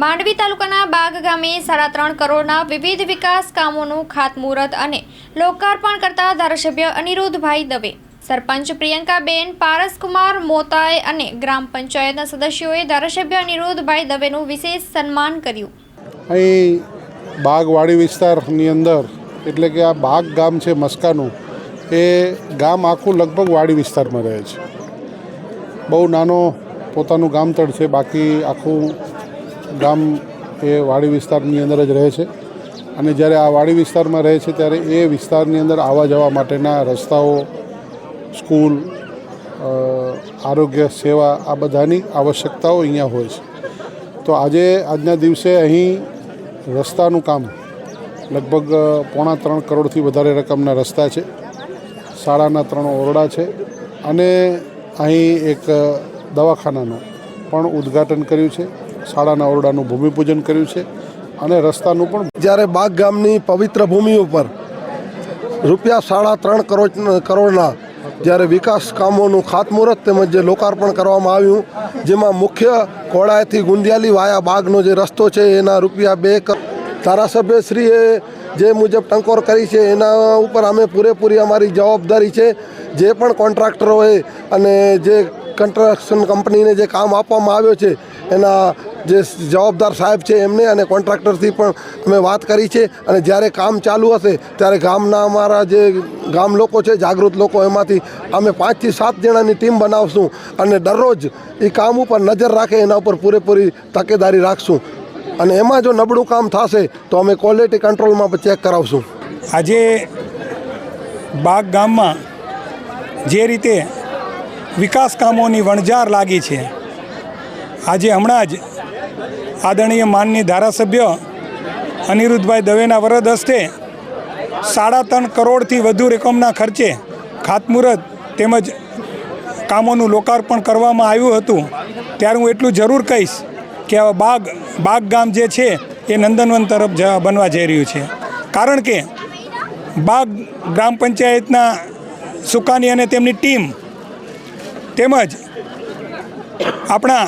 માંડવી તાલુકાના બાગ ગામે સાડા ત્રણ કરોડના વિવિધ વિકાસ કામોનું ખાતમુહૂર્ત અને લોકાર્પણ કરતા ધારાસભ્ય અનિરુદ્ધભાઈ દવે, સરપંચ પ્રિયંકાબેન, પારસકુમાર મોતાએ અને ગ્રામ પંચાયતના સદસ્યોએ ધારાસભ્ય અનિરુદ્ધભાઈ દવેનું વિશેષ સન્માન કર્યું. અહીં બાગવાડી વિસ્તારની અંદર, એટલે કે આ બાગ ગામ છે મસ્કાનું, એ ગામ આખું લગભગ વાડી વિસ્તારમાં રહે છે. બહુ નાનો પોતાનું ગામતળ છે, બાકી આખું ગામ એ વાડી વિસ્તારની અંદર જ રહે છે. અને જ્યારે આ વાડી વિસ્તારમાં રહે છે ત્યારે એ વિસ્તારની અંદર આવવા જવા માટેના રસ્તાઓ, સ્કૂલ આરોગ્ય સેવા આ બધાની આવશ્યકતાઓ અહીંયા હોય છે. તો આજે, આજના દિવસે અહીં રસ્તાનું કામ લગભગ પોણા ત્રણ કરોડથી વધારે રકમના રસ્તા છે. શાળાના ત્રણ ઓરડા છે અને અહીં એક દવાખાનાનું પણ ઉદ્ઘાટન કર્યું છે. શાળાના ઓરડાનું ભૂમિપૂજન કર્યું છે અને રસ્તાનું પણ જ્યારે બાગ ગામની પવિત્ર ભૂમિ ઉપર રૂપિયા સાડા ત્રણ કરોડ, કરોડના જ્યારે વિકાસ કામોનું ખાતમુહૂર્ત તેમજ જે લોકાર્પણ કરવામાં આવ્યું, જેમાં મુખ્ય કોળાયથી ગુંદિયાલી વાયા બાગનો જે રસ્તો છે, એના રૂપિયા બે ધારાસભ્યશ્રીએ જે મુજબ ટંકોર કરી છે, એના ઉપર અમે પૂરેપૂરી અમારી જવાબદારી છે, જે પણ કોન્ટ્રાક્ટરોએ અને જે કન્સ્ટ્રક્શન કંપનીને જે કામ આપવામાં આવ્યો છે, એના જે જવાબદાર સાહેબ છે એમને અને કોન્ટ્રાક્ટરથી પણ અમે વાત કરી છે અને જ્યારે કામ ચાલુ હશે ત્યારે ગામના અમારા જે ગામ લોકો છે, જાગૃત લોકો, એમાંથી અમે પાંચથી સાત જણાની ટીમ બનાવશું અને દરરોજ એ કામ ઉપર નજર રાખે, એના ઉપર પૂરેપૂરી તકેદારી રાખશું. અને એમાં જો નબળું કામ થશે, તો અમે ક્વોલિટી કંટ્રોલમાં ચેક કરાવશું. આજે બાગ ગામમાં જે રીતે વિકાસ કામોની વણઝાર લાગી છે, આજે હમણાં જ આદરણીય માનની ધારાસભ્ય અનિરુદ્ધભાઈ દવેના વરદ હસ્તે સાડા ત્રણ કરોડથી વધુ રકમના ખર્ચે ખાતમુહૂર્ત તેમજ કામોનું લોકાર્પણ કરવામાં આવ્યું હતું. ત્યારે હું એટલું જરૂર કહીશ કે આ બાગ બાગ ગામ જે છે એ નંદનવન તરફ બનવા જઈ રહ્યું છે. કારણ કે બાગ ગ્રામ પંચાયતના સુકાની અને તેમની ટીમ તેમજ આપણા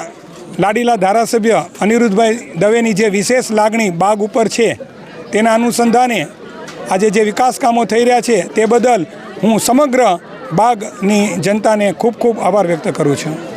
લાડીલા ધારાસભ્ય અનિરુદ્ધભાઈ દવેની જે વિશેષ લાગણી બાગ ઉપર છે, તેના અનુસંધાને આજે જે વિકાસ કામો થઈ રહ્યા છે, તે બદલ હું સમગ્ર બાગની જનતાને ખૂબ ખૂબ આભાર વ્યક્ત કરું છું.